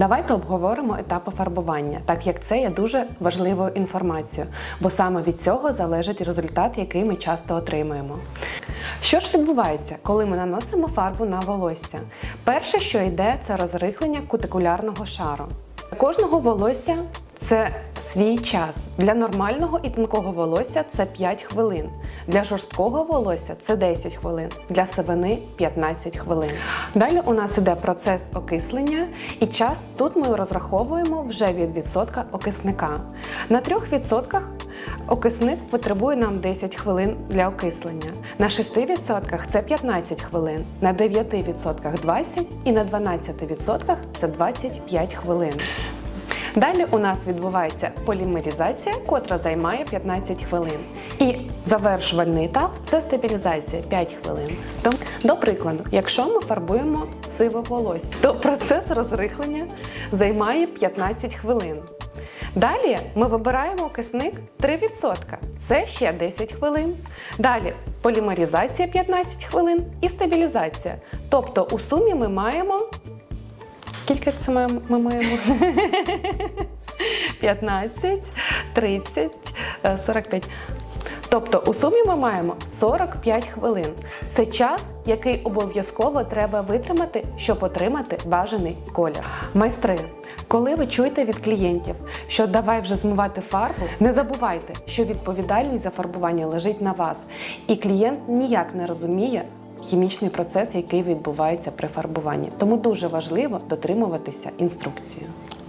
Давайте обговоримо етапи фарбування, так як це є дуже важливою інформацією, бо саме від цього залежить результат, який ми часто отримуємо. Що ж відбувається, коли ми наносимо фарбу на волосся? Перше, що йде, це розрихлення кутикулярного шару. Кожного волосся це свій час. Для нормального і тонкого волосся це 5 хвилин. Для жорсткого волосся це 10 хвилин, для сивини 15 хвилин. Далі у нас іде процес окислення, і час тут ми розраховуємо вже від відсотка окисника. На 3% окисник потребує нам 10 хвилин для окислення. На 6% це 15 хвилин, на 9% 20 і на 12% це 25 хвилин. Далі у нас відбувається полімеризація, котра займає 15 хвилин. І завершувальний етап це стабілізація 5 хвилин. Тому, до прикладу, якщо ми фарбуємо сиве волосся, то процес розрихлення займає 15 хвилин. Далі ми вибираємо окисник 3%. Це ще 10 хвилин. Далі полімеризація 15 хвилин і стабілізація. Тобто у сумі ми маємо. Скільки це ми маємо? 15, 30, е, 45. Тобто у сумі ми маємо 45 хвилин. Це час, який обов'язково треба витримати, щоб отримати бажаний колір. Майстри, коли ви чуєте від клієнтів, що давай вже змивати фарбу, не забувайте, що відповідальність за фарбування лежить на вас, і клієнт ніяк не розуміє. Хімічний процес, який відбувається при фарбуванні, тому дуже важливо дотримуватися інструкції.